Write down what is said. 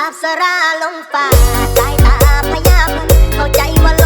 อับสราลงฟ้าสายตาพยาบเข้าใจว่า